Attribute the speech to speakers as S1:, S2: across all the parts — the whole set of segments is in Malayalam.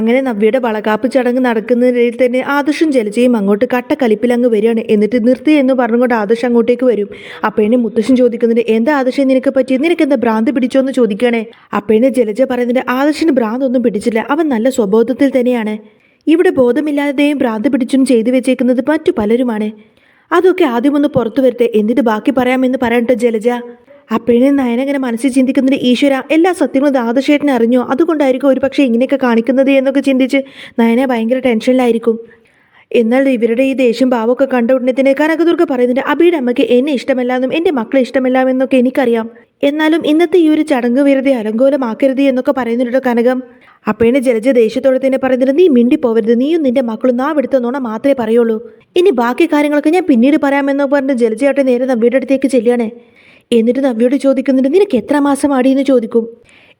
S1: അങ്ങനെ നവ്യയുടെ വളകാപ്പ് ചടങ്ങ് നടക്കുന്നതിനിടയിൽ തന്നെ ആദർശും ജലജയും അങ്ങോട്ട് കട്ടക്കലിപ്പിൽ അങ്ങ് വരികയാണ്. എന്നിട്ട് നിർത്തി എന്ന് പറഞ്ഞുകൊണ്ട് ആദർശ് അങ്ങോട്ടേക്ക് വരും. അപ്പേനെ മുത്തശ്ശൻ ചോദിക്കുന്നുണ്ട് എന്താ ആദർശം നിനക്ക് പറ്റി നിനക്ക് എന്താ ഭ്രാന്ത് പിടിച്ചോ? എന്ന് ചോദിക്കണേ അപ്പേനെ ജലജ പറയുന്നുണ്ട് ആദർശിന് ഭ്രാന്തൊന്നും പിടിച്ചില്ല. അവൻ നല്ല സ്വബോധത്തിൽ തന്നെയാണ്. ഇവിടെ ബോധമില്ലാതെയും ഭ്രാന്ത് പിടിച്ചും ചെയ്തു വെച്ചേക്കുന്നത് മറ്റു പലരുമാണ്. അതൊക്കെ ആദ്യമൊന്ന് പുറത്തു വരട്ടെ. എന്നിട്ട് ബാക്കി പറയാമെന്ന് പറയട്ടെ ജലജ അപ്പോഴേ നയനങ്ങനെ മനസ്സിൽ ചിന്തിക്കുന്നതിന് ഈശ്വര എല്ലാ സത്യങ്ങളും ദാദശേട്ടനെ അറിഞ്ഞോ? അതുകൊണ്ടായിരിക്കും ഒരു പക്ഷേ ഇങ്ങനെയൊക്കെ കാണിക്കുന്നത് എന്നൊക്കെ ചിന്തിച്ച് നയനെ ഭയങ്കര ടെൻഷനിലായിരിക്കും. എന്നാൽ ഇവരുടെ ഈ ദേഷ്യം ഭാവമൊക്കെ കണ്ട ഉടനെ തന്നെ കനകദുർഗ പറയുന്നുണ്ട് അബിയുടെ അമ്മയ്ക്ക് എന്നെ ഇഷ്ടമല്ലാന്നും എന്റെ മക്കളെ ഇഷ്ടമല്ലാമെന്നൊക്കെ എനിക്കറിയാം. എന്നാലും ഇന്നത്തെ ഈ ഒരു ചടങ്ങ് വെറുതെ അലങ്കോലമാക്കരുത് എന്നൊക്കെ പറയുന്നുണ്ടോ കനകം. അപ്പേണ് ജലജ ദേഷ്യത്തോടെ തന്നെ പറയുന്നുണ്ട് നീ മിണ്ടി പോവരുത് നീയും നിന്റെ മക്കളും നാവെടുത്ത നോണ മാത്രമേ പറയുള്ളൂ. ഇനി ബാക്കി കാര്യങ്ങളൊക്കെ ഞാൻ പിന്നീട് പറയാമെന്ന് പറഞ്ഞ് ജലജയായിട്ട് നേരെ വീടടുത്തേക്ക് ചെല്ലുകയാണ്. എന്നിട്ട് നവ്യോട് ചോദിക്കുന്നുണ്ട് നിനക്ക് എത്ര മാസം ആടിയെന്ന് ചോദിക്കും?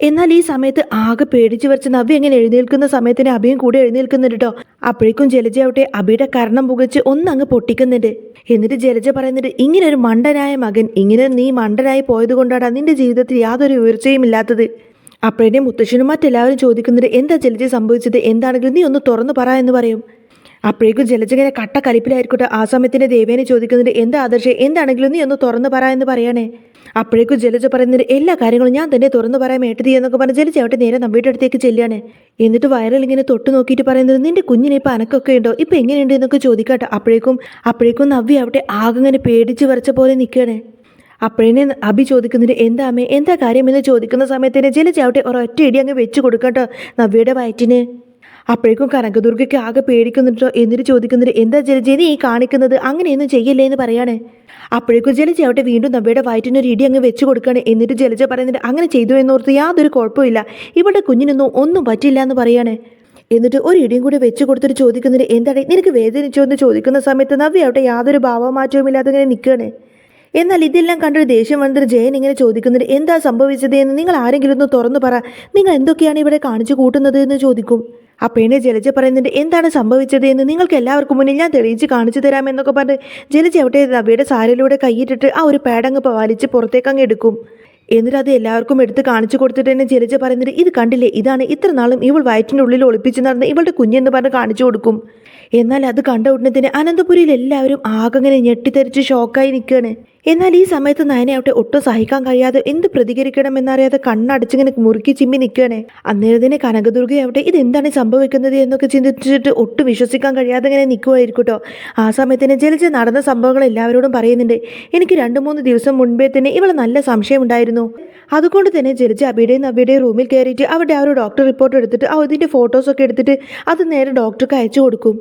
S1: എന്നാൽ ഈ സമയത്ത് ആകെ പേടിച്ചു വരച്ച് നവ്യ എങ്ങനെ എഴുന്നേൽക്കുന്ന സമയത്തിന് അഭിയും കൂടെ എഴുന്നേൽക്കുന്നുണ്ട് കേട്ടോ അപ്പോഴേക്കും ജലജയാവട്ടെ അഭിയുടെ കർണം പുകച്ച് ഒന്നങ്ങ് പൊട്ടിക്കുന്നുണ്ട്. എന്നിട്ട് ജലജ പറയുന്നുണ്ട് ഇങ്ങനെ ഒരു മണ്ടനായ മകൻ ഇങ്ങനെ നീ മണ്ടനായി പോയത് കൊണ്ടാണ് നിന്റെ ജീവിതത്തിൽ യാതൊരു ഉയർച്ചയും ഇല്ലാത്തത്. അപ്പോഴേ മുത്തശ്ശനും മറ്റെല്ലാവരും ചോദിക്കുന്നുണ്ട് എന്താ ജലജ സംഭവിച്ചത്? എന്താണെങ്കിലും നീ ഒന്ന് തുറന്നു പറ എന്ന് പറയും. അപ്പോഴേക്കും ജലജകനെ കട്ട കലിപ്പിലായിരിക്കട്ടെ ആ സമയത്തിന് ദേവേനെ ചോദിക്കുന്നുണ്ട് എന്താ ആദർശം എന്താണെങ്കിലും നീ ഒന്ന് തുറന്നു പറ എന്ന് പറയണേ. അപ്പോഴേക്കും ജലജ പറയുന്നതിന് എല്ലാ കാര്യങ്ങളും ഞാൻ തന്നെ തുറന്നു പറയാൻ മേട്ടതി എന്നൊക്കെ പറഞ്ഞ് ജലജ അവിടെ നേരെ നമ്മുടെ അടുത്തേക്ക് ചെല്ലുകയാണ്. എന്നിട്ട് വയറിൽ ഇങ്ങനെ തൊട്ട് നോക്കിയിട്ട് പറയുന്നത് നിന്റെ കുഞ്ഞിനെ ഇപ്പം അനക്കൊക്കെ ഉണ്ടോ? ഇപ്പം എങ്ങനെയുണ്ട്? എന്നൊക്കെ ചോദിക്കട്ടെ. അപ്പോഴേക്കും അപ്പോഴേക്കും നവ്യ അവിടെ ആകെ ഇങ്ങനെ പേടിച്ച് വരച്ച പോലെ നിൽക്കുകയാണ്. അപ്പോഴേ അഭി ചോദിക്കുന്നതിന് എന്താ എന്താ കാര്യം? എന്ന് ചോദിക്കുന്ന സമയത്തിന് ജലജ അവിടെ ഒരൊറ്റ ഇടി അങ്ങ് വെച്ച് കൊടുക്കട്ടോ നവ്യയുടെ വയറ്റിന്. അപ്പോഴേക്കും കനകദുർഗയ്ക്ക് ആകെ പേടിക്കുന്നുണ്ടോ എന്നിട്ട് ചോദിക്കുന്നുണ്ട് എന്താ ജലജ നീ കാണിക്കുന്നത്? അങ്ങനെയൊന്നും ചെയ്യല്ലേ എന്ന് പറയാണ്. അപ്പോഴേക്കും ജലജ അവിടെ വീണ്ടും നവ്യയുടെ വയറ്റിനൊരു ഇടി അങ്ങ് വെച്ച് കൊടുക്കുകയാണ്. എന്നിട്ട് ജലജ പറയുന്നുണ്ട് അങ്ങനെ ചെയ്തു എന്നോർത്ത് യാതൊരു കുഴപ്പമില്ല ഇവിടെ കുഞ്ഞിനൊന്നും ഒന്നും പറ്റില്ല എന്ന് പറയാണ്. എന്നിട്ട് ഒരു ഇടിയും കൂടി വെച്ച് കൊടുത്തിട്ട് ചോദിക്കുന്നുണ്ട് എന്താണ് നിനക്ക് വേദനിച്ചോ? എന്ന് ചോദിക്കുന്ന സമയത്ത് നവ്യ അവിടെ യാതൊരു ഭാവമാറ്റവും ഇല്ലാതെ ഇങ്ങനെ നിൽക്കുകയാണ്. എന്നാൽ ഇതെല്ലാം കണ്ടൊരു ദേഷ്യം വന്നിട്ട് ജയൻ ഇങ്ങനെ ചോദിക്കുന്നുണ്ട് എന്താ സംഭവിച്ചത് എന്ന്? നിങ്ങൾ ആരെങ്കിലും ഒന്ന് തുറന്നു പറ. നിങ്ങൾ എന്തൊക്കെയാണ് ഇവിടെ കാണിച്ചു കൂട്ടുന്നത്? എന്ന് ചോദിക്കും. അപ്പേനെ ജലജ പറയുന്നുണ്ട് എന്താണ് സംഭവിച്ചത് എന്ന് നിങ്ങൾക്ക് എല്ലാവർക്കും മുന്നിൽ ഞാൻ തെളിയിച്ച് കാണിച്ചു തരാമെന്നൊക്കെ പറഞ്ഞ് ജലജ അവിടെ അവയുടെ സാരിയിലൂടെ കൈയിട്ടിട്ട് ആ ഒരു പാഡങ്ങ് വലിച്ച് പുറത്തേക്ക് അങ്ങ് എടുക്കും. എന്നിട്ട് അത് എല്ലാവർക്കും എടുത്ത് കാണിച്ചു കൊടുത്തിട്ട് തന്നെ ജലജ പറയുന്നത് ഇത് കണ്ടില്ലേ ഇതാണ് ഇത്ര നാളും ഇവൾ വയറ്റിന്റെ ഉള്ളിൽ ഒളിപ്പിച്ച് നടന്ന് ഇവളുടെ കുഞ്ഞെന്ന് പറഞ്ഞ് കാണിച്ചു കൊടുക്കും. എന്നാൽ അത് കണ്ട ഉടനെ തന്നെ അനന്തപുരിയിൽ എല്ലാവരും ആകങ്ങനെ ഞെട്ടിത്തെറിച്ച് ഷോക്കായി നിൽക്കുകയാണ് എന്നാൽ ഈ സമയത്ത് നയനെ അവിടെ ഒട്ടും സഹിക്കാൻ കഴിയാതെ എന്ത് പ്രതികരിക്കണമെന്നറിയാതെ കണ്ണടച്ചിങ്ങനെ മുറുക്കി ചിമ്മി നിൽക്കുകയാണ്. അന്നേരം തന്നെ കനകദുർഗ അവിടെ ഇതെന്താണ് സംഭവിക്കുന്നത് എന്നൊക്കെ ചിന്തിച്ചിട്ട് ഒട്ടും വിശ്വസിക്കാൻ കഴിയാതെ ഇങ്ങനെ നിൽക്കുമായിരിക്കും കേട്ടോ. ആ സമയത്ത് തന്നെ ജലജ നടന്ന സംഭവങ്ങൾ എല്ലാവരോടും പറയുന്നുണ്ട്. എനിക്ക് രണ്ട് മൂന്ന് ദിവസം മുൻപേ തന്നെ ഇവളെ നല്ല സംശയമുണ്ടായിരുന്നു. അതുകൊണ്ട് തന്നെ ജലജ അബിയുടെയും നബിയുടെയും റൂമിൽ കയറിയിട്ട് അവിടെ ആ ഒരു ഡോക്ടർ റിപ്പോർട്ട് എടുത്തിട്ട് അതിന്റെ ഫോട്ടോസൊക്കെ എടുത്തിട്ട് അത് നേരെ ഡോക്ടർക്ക് അയച്ചു കൊടുക്കും.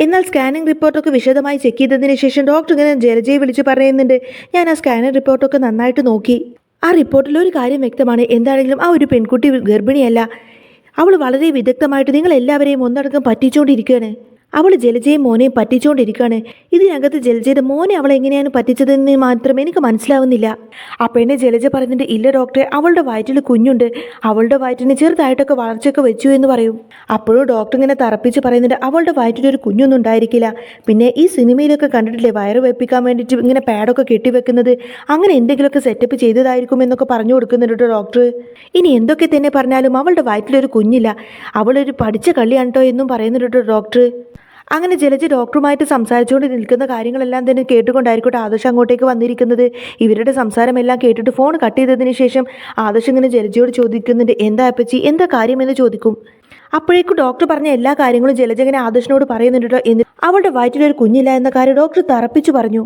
S1: എന്നാൽ സ്കാനിംഗ് റിപ്പോർട്ടൊക്കെ വിശദമായി ചെക്ക് ചെയ്തതിന് ശേഷം ഡോക്ടർ ഇങ്ങനെ ജലജയെ വിളിച്ച് പറയുന്നുണ്ട്. ഞാൻ ആ സ്കാനിംഗ് റിപ്പോർട്ടൊക്കെ നന്നായിട്ട് നോക്കി. ആ റിപ്പോർട്ടിൽ ഒരു കാര്യം വ്യക്തമാണ്. എന്താണെങ്കിലും ആ ഒരു പെൺകുട്ടി ഗർഭിണിയല്ല. അവൾ വളരെ വിദഗ്ധമായിട്ട് നിങ്ങൾ എല്ലാവരെയും ഒന്നടങ്കം പറ്റിച്ചുകൊണ്ടിരിക്കുകയാണ് അവൾ ജലജയെ മോനെ പറ്റിച്ചുകൊണ്ടിരിക്കുകയാണ് ഇതിനകത്ത് ജലജയുടെ മോനെ അവൾ എങ്ങനെയാണ് പറ്റിച്ചതെന്ന് മാത്രം എനിക്ക് മനസ്സിലാവുന്നില്ല. പെണ്ണെ ജലജ പറഞ്ഞിട്ട് ഇല്ല ഡോക്ടറെ അവളുടെ വയറ്റിൽ കുഞ്ഞുണ്ട്. അവളുടെ വയറ്റിന് ചെറുതായിട്ടൊക്കെ വളർച്ചയൊക്കെ വെച്ചു എന്ന് പറയും. അപ്പോഴും ഡോക്ടർ ഇങ്ങനെ തറപ്പിച്ച് പറയുന്നുണ്ട് അവളുടെ വയറ്റിലൊരു കുഞ്ഞൊന്നും ഉണ്ടായിരിക്കില്ല. പിന്നെ ഈ സിനിമയിലൊക്കെ കണ്ടിട്ടില്ലേ വയറ് വെപ്പിക്കാൻ വേണ്ടിയിട്ട് ഇങ്ങനെ പാഡൊക്കെ കെട്ടിവെക്കുന്നത്? അങ്ങനെ എന്തെങ്കിലുമൊക്കെ സെറ്റപ്പ് ചെയ്തതായിരിക്കും എന്നൊക്കെ പറഞ്ഞു കൊടുക്കുന്നുണ്ട് ഡോക്ടർ. ഇനി എന്തൊക്കെ തന്നെ പറഞ്ഞാലും അവളുടെ വയറ്റിലൊരു കുഞ്ഞില്ല. അവളൊരു പഠിച്ച കള്ളിയാണ് കേട്ടോ എന്നും പറയുന്നുണ്ട് ഡോക്ടർ. അങ്ങനെ ജലജ ഡോക്ടറുമായിട്ട് സംസാരിച്ചുകൊണ്ട് നിൽക്കുന്ന കാര്യങ്ങളെല്ലാം തന്നെ കേട്ടുകൊണ്ടായിരിക്കട്ടെ ആദർശ് അങ്ങോട്ടേക്ക് വന്നിരിക്കുന്നത്. ഇവരുടെ സംസാരമെല്ലാം കേട്ടിട്ട് ഫോൺ കട്ട് ചെയ്തതിന് ശേഷം ആദർശ് ഇങ്ങനെ ജലജയോട് ചോദിക്കുന്നുണ്ട് എന്താ അപ്പച്ചി എന്താ കാര്യമെന്ന് ചോദിക്കും? അപ്പോഴേക്കും ഡോക്ടർ പറഞ്ഞ എല്ലാ കാര്യങ്ങളും ജലജ ഇങ്ങനെ ആദർശിനോട് പറയുന്നുണ്ടോ എന്ന് അവളുടെ വയറ്റിലൊരു കുഞ്ഞില്ല എന്ന കാര്യം ഡോക്ടർ തറപ്പിച്ചു പറഞ്ഞു.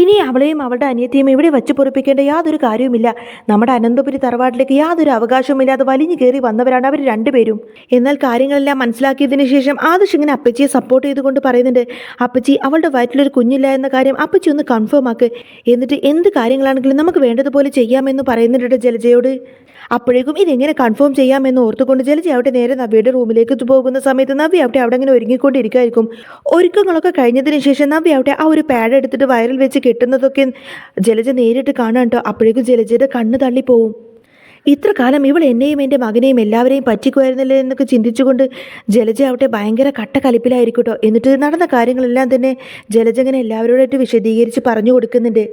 S1: ഇനി അവളെയും അവളുടെ അനിയത്തിയും ഇവിടെ വെച്ച് പൊറിപ്പിക്കേണ്ട യാതൊരു കാര്യവുമില്ല. നമ്മുടെ അനന്തപുരി തറവാട്ടിലേക്ക് യാതൊരു അവകാശവുമില്ലാതെ വലിഞ്ഞു കയറി വന്നവരാണ് അവർ രണ്ടുപേരും. എന്നാൽ കാര്യങ്ങളെല്ലാം മനസ്സിലാക്കിയതിന് ശേഷം ആദർശ് ഇങ്ങനെ അപ്പച്ചിയെ സപ്പോർട്ട് ചെയ്തുകൊണ്ട് പറയുന്നുണ്ട് അപ്പച്ചി അവളുടെ വയറ്റിലൊരു കുഞ്ഞില്ല എന്ന കാര്യം അപ്പച്ചി ഒന്ന് കൺഫേം ആക്ക്. എന്നിട്ട് എന്ത് കാര്യങ്ങളാണെങ്കിലും നമുക്ക് വേണ്ടതുപോലെ ചെയ്യാമെന്ന് പറയുന്നുണ്ട് ജലജയോട്. അപ്പോഴേക്കും ഇതെങ്ങനെ കൺഫേം ചെയ്യാമെന്ന് ഓർത്തുകൊണ്ട് ജലജ അവിടെ നേരെ നവ്യയുടെ റൂമിലേക്ക് പോകുന്ന സമയത്ത് നവ്യ അവിടെ അവിടെ അങ്ങനെ ഒരുങ്ങിക്കൊണ്ടിരിക്കുമായിരിക്കും ഒരുക്കങ്ങളൊക്കെ കഴിഞ്ഞതിന് ശേഷം നവ്യ അവിടെ ആ ഒരു പാഡ് എടുത്തിട്ട് വയറിൽ വെച്ച് കെട്ടുന്നതൊക്കെ ജലജ നേരിട്ട് കാണാൻ കേട്ടോ അപ്പോഴേക്കും ജലജയുടെ കണ്ണ് തള്ളിപ്പോവും. ഇത്ര കാലം ഇവൾ എന്നെയും എന്റെ മകനെയും എല്ലാവരെയും പറ്റിക്കുമായിരുന്നില്ലേ എന്നൊക്കെ ചിന്തിച്ചുകൊണ്ട് ജലജ അവിടെ ഭയങ്കര കട്ട കലിപ്പിലായിരിക്കും എന്നിട്ട് നടന്ന കാര്യങ്ങളെല്ലാം തന്നെ ജലജ ഇങ്ങനെ എല്ലാവരോടായിട്ട് വിശദീകരിച്ച് പറഞ്ഞു കൊടുക്കുന്നുണ്ട്.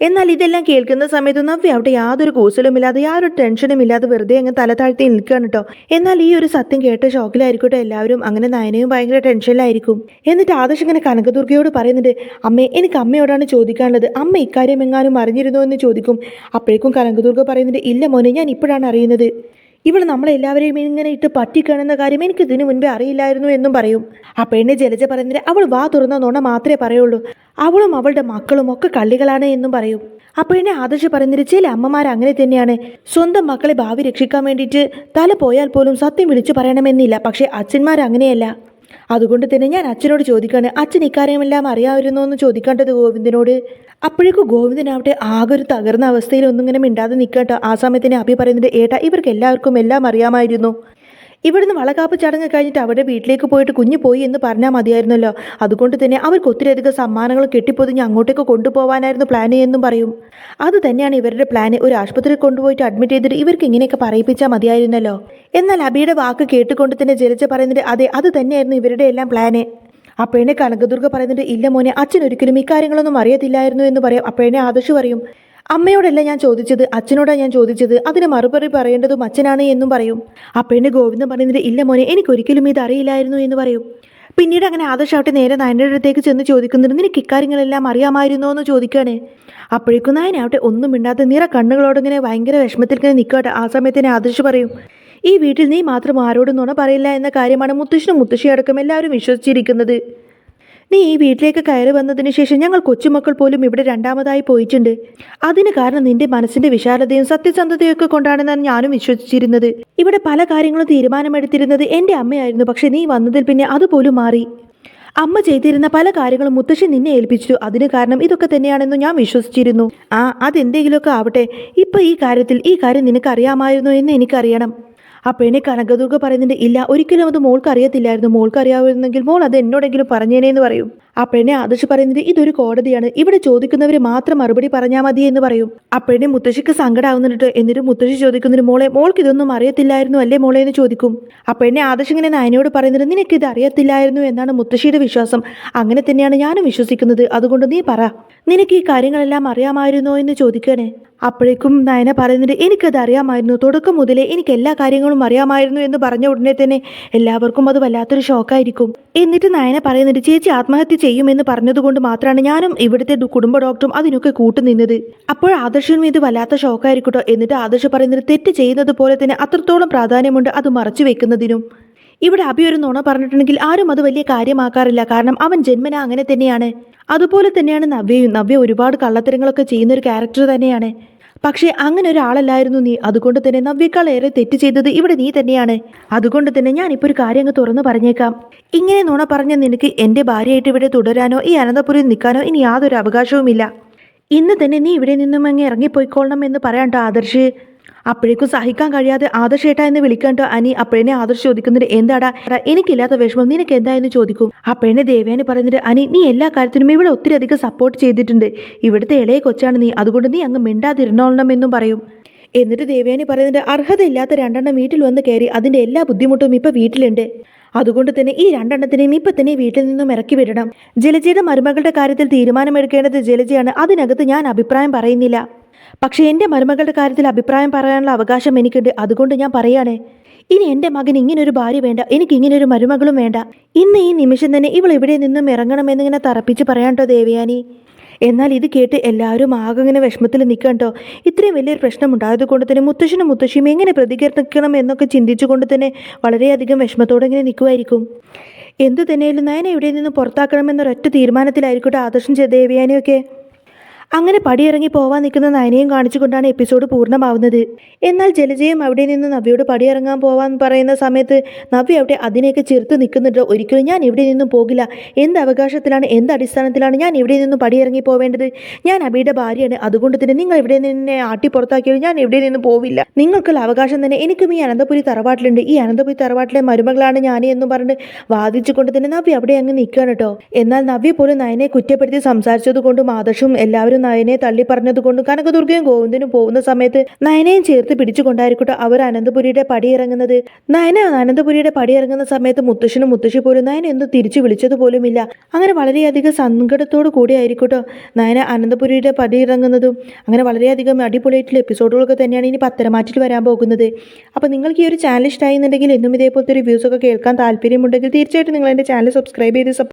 S1: എന്നാൽ ഇതെല്ലാം കേൾക്കുന്ന സമയത്ത് നവ്യ അവിടെ യാതൊരു കൂസലുമില്ലാതെ യാതൊരു ടെൻഷനും ഇല്ലാതെ വെറുതെ അങ്ങ് തല താഴ്ത്തി നിൽക്കുകയാണ് കേട്ടോ. എന്നാൽ ഈ ഒരു സത്യം കേട്ട ഷോക്കിലായിരിക്കട്ടെ എല്ലാവരും. അങ്ങനെ നയനയും ഭയങ്കര ടെൻഷനിലായിരിക്കും. എന്നിട്ട് ആദർശ് ഇങ്ങനെ കനകദുർഗയോട് പറയുന്നുണ്ട് അമ്മേ എനിക്ക് അമ്മയോടാണ് ചോദിക്കാനുള്ളത്. അമ്മ ഇക്കാര്യം എങ്ങാനും അറിഞ്ഞിരുന്നോ എന്ന് ചോദിക്കും. അപ്പോഴേക്കും കനകദുർഗ പറയുന്നുണ്ട് ഇല്ല മോനെ ഞാൻ ഇപ്പോഴാണ് അറിയുന്നത്. ഇവൾ നമ്മളെല്ലാവരെയും ഇങ്ങനെ ഇട്ട് പറ്റിക്കാണെന്ന കാര്യം എനിക്ക് ഇതിനു മുൻപേ അറിയില്ലായിരുന്നു എന്നും പറയും. ആ പെണ്ണ് ജലജ പറയുന്നതിന് അവൾ വാ തുറന്ന നുണ മാത്രമേ പറയുള്ളൂ. അവളും അവളുടെ മക്കളും ഒക്കെ കള്ളികളാണ് എന്നും പറയും. അപ്പോഴെന്നെ ആദർശ് പറയുന്നത് ചില അമ്മമാർ അങ്ങനെ തന്നെയാണ്. സ്വന്തം മക്കളെ ഭാവി രക്ഷിക്കാൻ വേണ്ടിയിട്ട് തല പോയാൽ പോലും സത്യം വിളിച്ചു പറയണമെന്നില്ല. പക്ഷേ അച്ഛന്മാർ അങ്ങനെയല്ല. അതുകൊണ്ട് തന്നെ ഞാൻ അച്ഛനോട് ചോദിക്കാണ് അച്ഛൻ ഇക്കാര്യമെല്ലാം അറിയാമായിരുന്നോ? എന്ന് ചോദിക്കേണ്ടത് ഗോവിന്ദനോട്. അപ്പോഴേക്കും ഗോവിന്ദനാവട്ടെ ആകെ ഒരു തകർന്ന അവസ്ഥയിൽ ഒന്നും ഇങ്ങനെ മിണ്ടാതെ നിൽക്കട്ടോ ആ സമയത്തിന് അഭി പറയുന്നത് ഏട്ടാ ഇവർക്ക് എല്ലാവർക്കും എല്ലാം അറിയാമായിരുന്നു. ഇവിടുന്ന് വളകാപ്പ് ചടങ്ങ് കഴിഞ്ഞിട്ട് അവരുടെ വീട്ടിലേക്ക് പോയിട്ട് കുഞ്ഞു പോയി എന്ന് പറഞ്ഞാൽ മതിയായിരുന്നല്ലോ. അതുകൊണ്ട് തന്നെ അവർക്ക് ഒത്തിരിയധികം സമ്മാനങ്ങൾ കെട്ടിപ്പൊതിഞ്ഞ് അങ്ങോട്ടേക്ക് കൊണ്ടുപോകാനായിരുന്നു പ്ലാൻ എന്നും പറയും. അത് തന്നെയാണ് ഇവരുടെ പ്ലാൻ ഒരു ആശുപത്രിയിൽ കൊണ്ടുപോയിട്ട് അഡ്മിറ്റ് ചെയ്തിട്ട് ഇവർക്ക് ഇങ്ങനെയൊക്കെ പറയിപ്പിച്ചാൽ മതിയായിരുന്നല്ലോ. എന്നാൽ അബിയുടെ വാക്ക് കേട്ടുകൊണ്ട് തന്നെ ജലജ പറയുന്നത് അതെ അത് തന്നെയായിരുന്നു ഇവരുടെ എല്ലാം പ്ലാന് അപ്പോഴേ കനകദുർഗ പറയുന്നുണ്ട് ഇല്ല മോനെ അച്ഛൻ ഒരിക്കലും ഇക്കാര്യങ്ങളൊന്നും അറിയത്തില്ലായിരുന്നു എന്ന് പറയും. അപ്പോഴേ ആദർശ് പറയും അമ്മയോടല്ല ഞാൻ ചോദിച്ചത് അച്ഛനോടാണ് ഞാൻ ചോദിച്ചത് അതിന് മറുപടി പറയേണ്ടതും അച്ഛനാണ് എന്നും പറയും. അപ്പോഴേ ഗോവിന്ദൻ പറയുന്നത് ഇല്ല മോനെ എനിക്കൊരിക്കലും ഇത് അറിയില്ലായിരുന്നു എന്ന് പറയും. പിന്നീട് അങ്ങനെ ആദർശാവട്ടെ നേരെ നയന്റെ അടുത്തേക്ക് ചെന്ന് ചോദിക്കുന്നുണ്ട് നിനക്ക് ഇക്കാര്യങ്ങളെല്ലാം അറിയാമായിരുന്നോ? എന്ന് ചോദിക്കുകയാണ്. അപ്പോഴേക്കും നായനാവട്ടെ ഒന്നും മിണ്ടാതെ നിറ കണ്ണുകളോടിങ്ങനെ ഭയങ്കര വിഷമത്തിൽ ഇങ്ങനെ നിൽക്കട്ടെ ആ സമയത്തിന് ആദർശ് പറയും ഈ വീട്ടിൽ നീ മാത്രം ആരോടും നുണ പറയില്ല എന്ന കാര്യമാണ് മുത്തശ്ശനും മുത്തശ്ശി അടക്കം എല്ലാവരും വിശ്വസിച്ചിരിക്കുന്നത്. നീ ഈ വീട്ടിലേക്ക് കയറി വന്നതിന് ശേഷം ഞങ്ങൾ കൊച്ചുമക്കൾ പോലും ഇവിടെ രണ്ടാമതായി പോയിട്ടുണ്ട്. അതിന് കാരണം നിന്റെ മനസ്സിന്റെ വിശാലതയും സത്യസന്ധതയും ഒക്കെ കൊണ്ടാണെന്നാണ് ഞാനും വിശ്വസിച്ചിരുന്നത്. ഇവിടെ പല കാര്യങ്ങളും തീരുമാനമെടുത്തിരുന്നത് എന്റെ അമ്മയായിരുന്നു. പക്ഷെ നീ വന്നതിൽ പിന്നെ അതുപോലും മാറി. അമ്മ ചെയ്തിരുന്ന പല കാര്യങ്ങളും മുത്തശ്ശി നിന്നെ ഏൽപ്പിച്ചു. അതിന് കാരണം ഇതൊക്കെ തന്നെയാണെന്ന് ഞാൻ വിശ്വസിച്ചിരുന്നു. ആ അതെന്തെങ്കിലുമൊക്കെ ആവട്ടെ. ഇപ്പൊ ഈ കാര്യത്തിൽ ഈ കാര്യം നിനക്ക് അറിയാമായിരുന്നു എന്ന് എനിക്കറിയണം. പെണ്ണെ കനകദുർഗ പറയുന്നുണ്ട് ഇല്ല ഒരിക്കലും അത് മോൾക്ക് അറിയത്തില്ലായിരുന്നു മോൾക്ക് അറിയാമായിരുന്നെങ്കിൽ മോൾ അത് എന്നോടെങ്കിലും പറഞ്ഞേനെ എന്ന് പറയും. പെണ്ണെ ആദർശ് പറയുന്നത് ഇതൊരു കോടതിയാണ്. ഇവിടെ ചോദിക്കുന്നവർ മാത്രം മറുപടി പറഞ്ഞാൽ മതി എന്ന് പറയും. പെണ്ണെ മുത്തശ്ശിക്ക് സങ്കടാവുന്നുണ്ട്. എന്നിട്ട് മുത്തശ്ശി ചോദിക്കുന്നതിന് മോളെ മോൾക്ക് ഇതൊന്നും അറിയത്തില്ലായിരുന്നു അല്ലേ മോളെ? എന്ന് ചോദിക്കും. പെണ്ണെ ആദർശ് ഇങ്ങനെ നയനോട് പറയുന്നത് നിനക്ക് ഇത് അറിയത്തില്ലായിരുന്നു എന്നാണ് മുത്തശ്ശിയുടെ വിശ്വാസം. അങ്ങനെ തന്നെയാണ് ഞാനും വിശ്വസിക്കുന്നത്. അതുകൊണ്ട് നീ പറ. നിനക്ക് ഈ കാര്യങ്ങളെല്ലാം അറിയാമായിരുന്നോ? എന്ന് ചോദിക്കണേ. അപ്പോഴേക്കും നയന പറയുന്നുണ്ട് എനിക്കത് അറിയാമായിരുന്നു. തുടക്കം മുതലേ എനിക്ക് എല്ലാ കാര്യങ്ങളും അറിയാമായിരുന്നു എന്ന് പറഞ്ഞ ഉടനെ തന്നെ എല്ലാവർക്കും അത് വല്ലാത്തൊരു ഷോക്കായിരിക്കും എന്നിട്ട് നയന പറയുന്നുണ്ട് ചേച്ചി ആത്മഹത്യ ചെയ്യുമെന്ന് പറഞ്ഞതുകൊണ്ട് മാത്രമാണ് ഞാനും ഇവിടുത്തെ കുടുംബ ഡോക്ടറും അതിനൊക്കെ കൂട്ടുനിന്നത്. അപ്പോൾ ആദർശനും ഇത് വല്ലാത്ത ഷോക്കായിരിക്കട്ടോ. എന്നിട്ട് ആദർശ് പറയുന്നത് തെറ്റ് ചെയ്യുന്നത് പോലെ തന്നെ അത്രത്തോളം പ്രാധാന്യമുണ്ട് അത് മറച്ചു വെക്കുന്നതിനും. ഇവിടെ അഭി ഒരു നുണ പറഞ്ഞിട്ടുണ്ടെങ്കിൽ ആരും അത് വലിയ കാര്യമാക്കാറില്ല. കാരണം അവൻ ജന്മന അങ്ങനെ തന്നെയാണ്. അതുപോലെ തന്നെയാണ് നവ്യയും. നവ്യ ഒരുപാട് കള്ളത്തരങ്ങളൊക്കെ ചെയ്യുന്ന ഒരു ക്യാരക്ടർ തന്നെയാണ്. പക്ഷേ അങ്ങനെ ഒരാളല്ലായിരുന്നു നീ. അതുകൊണ്ട് തന്നെ നവ്യേക്കാൾ ഏറെ തെറ്റ് ചെയ്തത് ഇവിടെ നീ തന്നെയാണ്. അതുകൊണ്ട് തന്നെ ഞാൻ ഞാനിപ്പോൾ ഒരു കാര്യം അങ്ങ് തുറന്നു പറഞ്ഞേക്കാം. ഇങ്ങനെ നുണ പറഞ്ഞ നിനക്ക് എന്റെ ഭാര്യയായിട്ട് ഇവിടെ തുടരാനോ ഈ അനന്തപുരിയിൽ നിൽക്കാനോ ഇനി യാതൊരു അവകാശവുമില്ല. ഇന്ന് തന്നെ നീ ഇവിടെ നിന്നും അങ്ങ് ഇറങ്ങിപ്പോയിക്കൊള്ളണം എന്ന് പറയാണ്ടോ ആദർശ്. അപ്പോഴേക്കും സഹിക്കാൻ കഴിയാതെ ആദർശേട്ടാ എന്ന് വിളിക്കണ്ടോ അനി അപ്പഴനെ ആദർശ് ചോദിക്കുന്നത് എന്താടാ? എനിക്കില്ലാത്ത വിഷമം. നിനക്ക് എന്താ എന്ന് ചോദിക്കും. അപ്പഴനെ ദേവേനെ പറയുന്നത് അനി നീ എല്ലാ കാര്യത്തിനും ഇവിടെ ഒത്തിരി അധികം സപ്പോർട്ട് ചെയ്തിട്ടുണ്ട്. ഇവിടുത്തെ ഇളയ കൊച്ചാണ് നീ. അതുകൊണ്ട് നീ അങ്ങ് മിണ്ടാതിരുന്നോളണം എന്നും പറയും. എന്നിട്ട് ദേവയാനി പറയുന്നത് അർഹതയില്ലാത്ത രണ്ടെണ്ണം വീട്ടിൽ വന്ന് കയറി അതിന്റെ എല്ലാ ബുദ്ധിമുട്ടും ഇപ്പൊ വീട്ടിലുണ്ട്. അതുകൊണ്ട് തന്നെ ഈ രണ്ടെണ്ണത്തിനെയും ഇപ്പൊ തന്നെ വീട്ടിൽ നിന്നും ഇറക്കി വിടണം. ജലജയുടെ മരുമകളുടെ കാര്യത്തിൽ തീരുമാനമെടുക്കേണ്ടത് ജലജയാണ്. അതിനകത്ത് ഞാൻ അഭിപ്രായം പറയുന്നില്ല. പക്ഷേ എന്റെ മരുമകളുടെ കാര്യത്തിൽ അഭിപ്രായം പറയാനുള്ള അവകാശം എനിക്കുണ്ട്. അതുകൊണ്ട് ഞാൻ പറയാണേ ഇനി എന്റെ മകൻ ഇങ്ങനൊരു ഭാര്യ വേണ്ട എനിക്ക് ഇങ്ങനൊരു മരുമകളും വേണ്ട. ഇന്ന് ഈ നിമിഷം തന്നെ ഇവൾ ഇവിടെ നിന്നും ഇറങ്ങണമെന്നിങ്ങനെ തറപ്പിച്ച് പറയാണ്ടോ ദേവയാനി? എന്നാൽ ഇത് കേട്ട് എല്ലാവരും ആകെ ഇങ്ങനെ വിഷമത്തിൽ നിൽക്കണ്ടോ ഇത്രയും വലിയൊരു പ്രശ്നം ഉണ്ടായത് കൊണ്ട് തന്നെ മുത്തശ്ശനും മുത്തശ്ശിയും എങ്ങനെ പ്രതികരിക്കണം എന്നൊക്കെ ചിന്തിച്ചുകൊണ്ട് തന്നെ വളരെയധികം വിഷമത്തോടെ ഇങ്ങനെ നിൽക്കുമായിരിക്കും. എന്തു തന്നെയാലും നയനെ ഇവിടെ നിന്ന് പുറത്താക്കണമെന്നൊരൊറ്റ തീരുമാനത്തിലായിരിക്കട്ടെ ആദർശം ദേവയാനിയൊക്കെ. അങ്ങനെ പടിയിറങ്ങി പോവാൻ നിൽക്കുന്ന നയനയും കാണിച്ചുകൊണ്ടാണ് എപ്പിസോഡ് പൂർണമാവുന്നത്. എന്നാൽ ജലജയും അവിടെ നിന്ന് നവ്യയോട് പടിയിറങ്ങാൻ പോവാൻ പറയുന്ന സമയത്ത് നവ്യ അവിടെ അതിനെയൊക്കെ ചെറുത്ത് നിൽക്കുന്നുണ്ട്. ഒരിക്കലും ഞാൻ ഇവിടെ നിന്നും പോകില്ല. എന്ത് അവകാശത്തിലാണ് എന്ത് അടിസ്ഥാനത്തിലാണ് ഞാൻ ഇവിടെ നിന്നും പടിയിറങ്ങി പോവേണ്ടത്? ഞാൻ അബിയുടെ ഭാര്യയാണ്. അതുകൊണ്ട് തന്നെ നിങ്ങൾ ഇവിടെ നിന്നെ ആട്ടി പുറത്താക്കിയാലും ഞാൻ ഇവിടെ നിന്നും പോവില്ല. നിങ്ങൾക്കുള്ള അവകാശം തന്നെ എനിക്കും ഈ അനന്തപുരി തറവാട്ടിലുണ്ട്. ഈ അനന്തപുരി തറവാട്ടിലെ മരുമകളാണ് ഞാൻ എന്ന് പറഞ്ഞ് വാദിച്ചുകൊണ്ട് തന്നെ നവ്യ അവിടെ അങ്ങ് നിൽക്കുകയാണ് കേട്ടോ. എന്നാൽ നവ്യ പോലും നയനെ കുറ്റപ്പെടുത്തി സംസാരിച്ചത് കൊണ്ടും എല്ലാവരും എല്ലാവരും നയനെ തള്ളി പറഞ്ഞതുകൊണ്ടും കനകദുർഗയും ഗോവിന്ദനും പോകുന്ന സമയത്ത് നയനയും ചേർത്ത് പിടിച്ചുകൊണ്ടായിരിക്കട്ടെ അവർ അനന്തപുരിയുടെ പടി ഇറങ്ങുന്നത്. നയന അനന്തപുരിയുടെ പടി ഇറങ്ങുന്ന സമയത്ത് മുത്തശ്ശനും മുത്തശ്ശി പോലും നയന എന്ന് തിരിച്ചു വിളിച്ചത് പോലുമില്ല. അങ്ങനെ വളരെയധികം സങ്കടത്തോടു കൂടി ആയിരിക്കട്ടോ നയന അനന്തപുരിയുടെ പടി ഇറങ്ങുന്നതും. അങ്ങനെ വളരെയധികം അടിപൊളിയായിട്ടുള്ള എപ്പിസോഡുകളൊക്കെ തന്നെയാണ് ഇനി പത്തരമാറ്റിൽ വരാൻ പോകുന്നത്. അപ്പോൾ നിങ്ങൾക്ക് ഈ ഒരു ചാനൽ ഇഷ്ടമായി എന്നുണ്ടെങ്കിൽ എന്നും ഇതേപോലത്തെ റിവ്യൂസൊക്കെ കേൾക്കാൻ താല്പര്യമുണ്ടെങ്കിൽ തീർച്ചയായിട്ടും നിങ്ങൾ എന്റെ ചാനൽ സബ്സ്ക്രൈബ് ചെയ്ത്